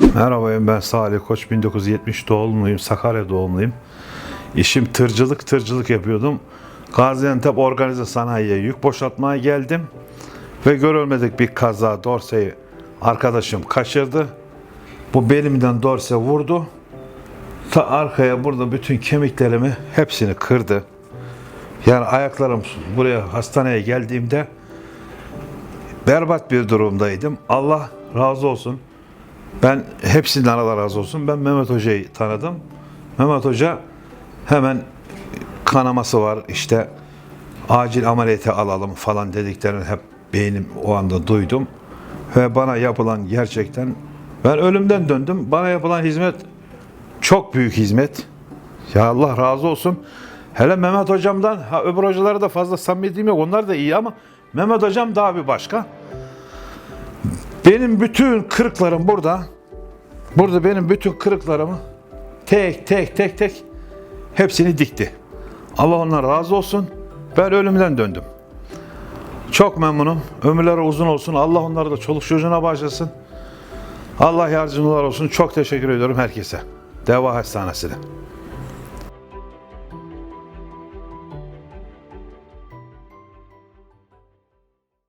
Merhaba ben Salih Koç 1970 doğumluyum. Sakarya doğumluyum. İşim tırcılık tırcılık yapıyordum. Gaziantep Organize Sanayi'ye yük boşaltmaya geldim. Ve görülmedik bir kaza dorseyi arkadaşım kaçırdı. Bu belimden dorse vurdu. Ta arkaya burada bütün kemiklerimi hepsini kırdı. Yani ayaklarım buraya hastaneye geldiğimde berbat bir durumdaydım. Allah razı olsun. Ben hepsinden Allah razı olsun. Ben Mehmet Hoca'yı tanıdım. Mehmet Hoca hemen kanaması var işte acil ameliyata alalım falan dediklerini hep beynim o anda duydum. Ve bana yapılan gerçekten ben ölümden döndüm. Bana yapılan hizmet çok büyük hizmet. Ya Allah razı olsun. Hele Mehmet hocamdan, ha öbür hocalara da fazla samimiyetim yok. Onlar da iyi ama Mehmet hocam daha bir başka. Benim bütün kırıklarım burada. Burada benim bütün kırıklarımı tek tek tek tek hepsini dikti. Allah ondan razı olsun. Ben ölümden döndüm. Çok memnunum. Ömürleri uzun olsun. Allah onları da çoluk çocuğuna bağışlasın. Allah yardımcılar olsun. Çok teşekkür ediyorum herkese. Deva Hastanesi'ne.